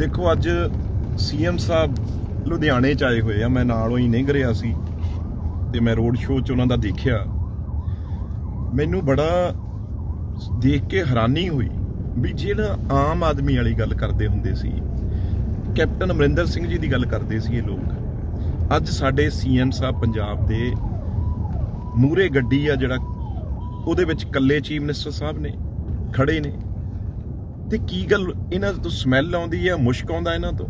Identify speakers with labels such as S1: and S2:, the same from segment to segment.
S1: ਦੇਖੋ, ਅੱਜ ਸੀਐਮ ਸਾਹਿਬ ਲੁਧਿਆਣੇ ਚ ਆਏ ਹੋਏ ਆ। ਮੈਂ ਨਾਲੋਂ ਹੀ ਨਹੀਂ ਗਰਿਆ ਸੀ ਤੇ ਮੈਂ ਰੋਡ ਸ਼ੋਅ ਚ ਉਹਨਾਂ ਦਾ ਦੇਖਿਆ। ਮੈਨੂੰ ਬੜਾ ਦੇਖ ਕੇ ਹੈਰਾਨੀ ਹੋਈ ਵੀ ਜਿਹੜਾ ਆਮ ਆਦਮੀ ਵਾਲੀ ਗੱਲ ਕਰਦੇ ਹੁੰਦੇ ਸੀ, ਕੈਪਟਨ ਅਮਰਿੰਦਰ ਸਿੰਘ ਜੀ ਦੀ ਗੱਲ ਕਰਦੇ ਸੀ ਇਹ ਲੋਕ। ਅੱਜ ਸਾਡੇ ਸੀਐਮ ਸਾਹਿਬ ਪੰਜਾਬ ਦੇ ਮੂਰੇ ਗੱਡੀ ਆ ਜਿਹੜਾ, ਉਹਦੇ ਵਿੱਚ ਕੱਲੇ ਚੀਫ ਮਿਨਿਸਟਰ ਸਾਹਿਬ ਨੇ, ਖੜੇ ਨੇ। ਤੇ ਕੀ ਗੱਲ ਇਹਨਾਂ ਤੋਂ ਸਮੈਲ ਆਉਂਦੀ ਹੈ ਮੁਸ਼ਕ ਆਉਂਦਾ ਇਹਨਾਂ ਤੋਂ?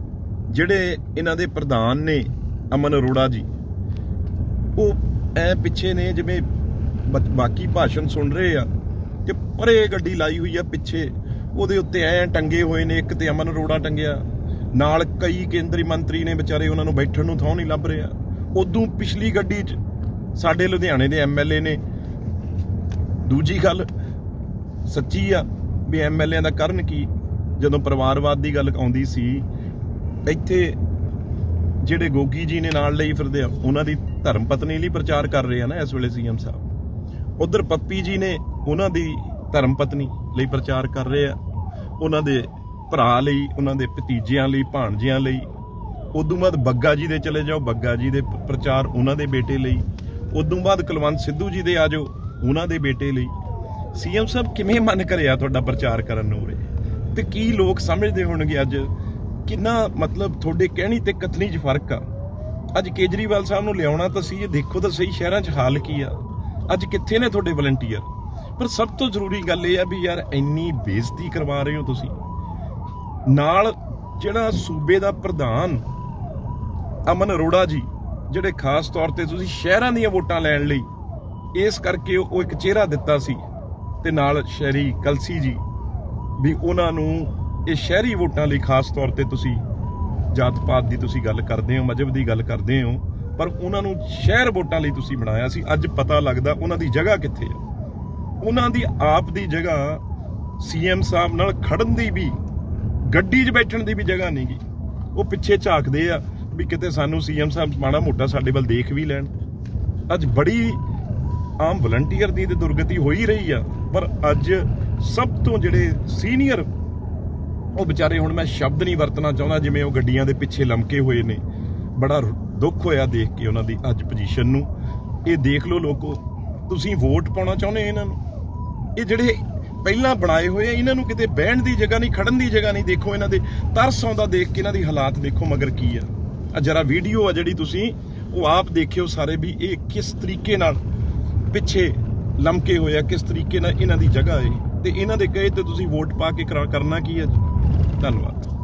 S1: ਜਿਹੜੇ ਇਹਨਾਂ ਦੇ ਪ੍ਰਧਾਨ ਨੇ ਅਮਨ ਅਰੋੜਾ ਜੀ, ਉਹ ਐ ਪਿੱਛੇ ਨੇ ਜਿਵੇਂ ਬ- ਬਾਕੀ ਭਾਸ਼ਣ ਸੁਣ ਰਹੇ ਆ ਕਿ ਪਰੇ ਗੱਡੀ ਲਾਈ ਹੋਈ ਆ ਪਿੱਛੇ। ਉਹਦੇ ਉੱਤੇ ਐ ਟੰਗੇ ਹੋਏ ਨੇ, ਇੱਕ ਤੇ ਅਮਨ ਅਰੋੜਾ ਟੰਗਿਆ, ਨਾਲ ਕਈ ਕੇਂਦਰੀ ਮੰਤਰੀ ਨੇ ਵਿਚਾਰੇ ਉਹਨਾਂ ਨੂੰ ਬੈਠਣ ਨੂੰ ਥਾਂ ਨਹੀਂ ਲੱਭ ਰਿਹਾ। ਉਦੋਂ ਪਿਛਲੀ ਗੱਡੀ 'ਚ ਸਾਡੇ ਲੁਧਿਆਣੇ ਦੇ ਐਮਐਲਏ ਨੇ। ਦੂਜੀ ਗੱਲ ਸੱਚੀ ਆ ਵੀ ਐਮਐਲਏ ਦਾ ਕਰਨ ਕੀ? ਜਦੋਂ ਪਰਿਵਾਰਵਾਦ ਦੀ ਗੱਲ ਆਉਂਦੀ ਸੀ, ਇੱਥੇ ਜਿਹੜੇ ਗੋਗੀ ਜੀ ਨੇ ਨਾਲ ਲਈ ਫਿਰਦੇ ਆ, ਉਹਨਾਂ ਦੀ ਧਰਮ ਪਤਨੀ ਲਈ ਪ੍ਰਚਾਰ ਕਰ ਰਹੇ ਆ ਨਾ ਇਸ ਵੇਲੇ ਸੀਐਮ ਸਾਹਿਬ। ਉਧਰ ਪੱਪੀ ਜੀ ਨੇ ਉਹਨਾਂ ਦੀ ਧਰਮ ਪਤਨੀ ਲਈ ਪ੍ਰਚਾਰ ਕਰ ਰਹੇ ਆ, ਉਹਨਾਂ ਦੇ ਭਰਾ ਲਈ, ਉਹਨਾਂ ਦੇ ਭਤੀਜਿਆਂ ਲਈ, ਭਾਣਜਿਆਂ ਲਈ। ਉਦੋਂ ਬਾਅਦ ਬੱਗਾ ਜੀ ਦੇ ਚਲੇ ਜਾਓ, ਬੱਗਾ ਜੀ ਦੇ ਪ੍ਰਚਾਰ ਉਹਨਾਂ ਦੇ ਬੇਟੇ ਲਈ। ਉਦੋਂ ਬਾਅਦ ਕੁਲਵੰਤ ਸਿੱਧੂ ਜੀ ਦੇ ਆ ਜਾਓ, ਉਹਨਾਂ ਦੇ ਬੇਟੇ ਲਈ। ਸੀਐਮ ਸਾਹਿਬ ਕਿਵੇਂ ਮਨ ਕਰਿਆ ਤੁਹਾਡਾ ਪ੍ਰਚਾਰ ਕਰਨ ਨੂੰ ਉਰੇ? ਤੇ ਕੀ ਲੋਕ ਸਮਝਦੇ ਹੋਣਗੇ ਅੱਜ? ਕਿੰਨਾ ਮਤਲਬ ਤੁਹਾਡੇ ਕਹਿਣੀ ਤੇ ਕਥਨੀ 'ਚ ਫ਼ਰਕ ਆ? ਅੱਜ ਕੇਜਰੀਵਾਲ ਸਾਹਿਬ ਨੂੰ ਲਿਆਉਣਾ ਤਾਂ ਸੀ, ਇਹ ਦੇਖੋ ਤਾਂ ਸਹੀ ਸ਼ਹਿਰਾਂ 'ਚ ਹਾਲ ਕੀ ਆ। ਅੱਜ ਕਿੱਥੇ ਨੇ ਤੁਹਾਡੇ ਵਲੰਟੀਅਰ? ਪਰ ਸਭ ਤੋਂ ਜ਼ਰੂਰੀ ਗੱਲ ਇਹ ਆ ਵੀ ਯਾਰ ਇੰਨੀ ਬੇਇੱਜ਼ਤੀ ਕਰਵਾ ਰਹੇ ਹੋ ਤੁਸੀਂ। ਨਾਲ ਜਿਹੜਾ ਸੂਬੇ ਦਾ ਪ੍ਰਧਾਨ ਅਮਨ ਅਰੋੜਾ ਜੀ, ਜਿਹੜੇ ਖਾਸ ਤੌਰ ਤੇ ਤੁਸੀਂ ਸ਼ਹਿਰਾਂ ਦੀਆਂ ਵੋਟਾਂ ਲੈਣ ਲਈ, ਇਸ ਕਰਕੇ ਉਹ ਇੱਕ ਚਿਹਰਾ ਦਿੱਤਾ ਸੀ। ਤੇ ਨਾਲ ਸ਼ਹਿਰੀ ਕਲਸੀ ਜੀ ਵੀ ਉਹਨਾਂ ਨੂੰ ਇਹ ਸ਼ਹਿਰੀ ਵੋਟਾਂ ਲਈ ਖਾਸ ਤੌਰ ਤੇ ਤੁਸੀਂ ਜਾਤ ਪਾਤ ਦੀ ਤੁਸੀਂ ਗੱਲ ਕਰਦੇ ਹੋ, ਮਜਹਬ ਦੀ ਗੱਲ ਕਰਦੇ ਹੋ, ਪਰ ਉਹਨਾਂ ਨੂੰ ਸ਼ਹਿਰ ਵੋਟਾਂ ਲਈ ਤੁਸੀਂ ਬਣਾਇਆ ਸੀ। ਅੱਜ ਪਤਾ ਲੱਗਦਾ ਉਹਨਾਂ ਦੀ ਜਗ੍ਹਾ ਕਿੱਥੇ ਆ। ਉਹਨਾਂ ਦੀ ਆਪ ਦੀ ਜਗ੍ਹਾ ਸੀਐਮ ਸਾਹਿਬ ਨਾਲ ਖੜਨ ਦੀ ਵੀ, ਗੱਡੀ 'ਚ ਬੈਠਣ ਦੀ ਵੀ ਜਗ੍ਹਾ ਨਹੀਂਗੀ ਉਹ ਪਿੱਛੇ ਝਾਕਦੇ ਆ ਵੀ ਕਿਤੇ ਸਾਨੂੰ ਸੀਐਮ ਸਾਹਿਬ ਮਾੜਾ ਮੋਟਾ ਸਾਡੇ ਵੱਲ ਦੇਖ ਵੀ ਲੈਣ। ਅੱਜ ਬੜੀ ਆਮ ਵਲੰਟੀਅਰ ਦੀ ਤੇ ਦੁਰਗਤੀ ਹੋ ਹੀ ਰਹੀ ਆ। ਪਰ ਅੱਜ ਸਭ ਤੋਂ ਜਿਹੜੇ ਸੀਨੀਅਰ, ਉਹ ਵਿਚਾਰੇ ਹੁਣ ਮੈਂ ਸ਼ਬਦ ਨਹੀਂ ਵਰਤਣਾ ਚਾਹੁੰਦਾ, ਜਿਵੇਂ ਉਹ ਗੱਡੀਆਂ ਦੇ ਪਿੱਛੇ ਲਮਕੇ ਹੋਏ ਨੇ। ਬੜਾ ਦੁੱਖ ਹੋਇਆ ਦੇਖ ਕੇ ਉਹਨਾਂ ਦੀ ਅੱਜ ਪੋਜੀਸ਼ਨ ਨੂੰ। ਇਹ ਦੇਖ ਲਓ ਲੋਕੋ, ਤੁਸੀਂ ਵੋਟ ਪਾਉਣਾ ਚਾਹੁੰਦੇ ਇਹਨਾਂ ਨੂੰ? ਇਹ ਜਿਹੜੇ ਪਹਿਲਾਂ ਬਣਾਏ ਹੋਏ ਆ, ਇਹਨਾਂ ਨੂੰ ਕਿਤੇ ਬਹਿਣ ਦੀ ਜਗ੍ਹਾ ਨਹੀਂ, ਖੜਨ ਦੀ ਜਗ੍ਹਾ ਨਹੀਂ, ਦੇਖੋ ਇਹਨਾਂ ਦੇ ਤਰਸ ਆਉਂਦਾ ਦੇਖ ਕੇ ਇਹਨਾਂ ਦੀ ਹਾਲਾਤ ਦੇਖੋ ਮਗਰ ਕੀ ਆ। ਆ ਜਰਾ ਵੀਡੀਓ ਆ ਜਿਹੜੀ ਤੁਸੀਂ, ਉਹ ਆਪ ਦੇਖਿਓ ਸਾਰੇ ਵੀ ਇਹ ਕਿਸ ਤਰੀਕੇ ਨਾਲ ਪਿੱਛੇ ਲਮਕੇ ਹੋਏ ਆ, ਕਿਸ ਤਰੀਕੇ ਨਾਲ ਇਹਨਾਂ ਦੀ ਜਗ੍ਹਾ ਹੈ ਤੇ ਇਹਨਾਂ ਦੇ ਕਹੇ ਤੇ ਤੁਸੀਂ ਵੋਟ ਪਾ ਕੇ ਕਰਾ- ਕਰਨਾ ਕੀ ਹੈ ਧੰਨਵਾਦ।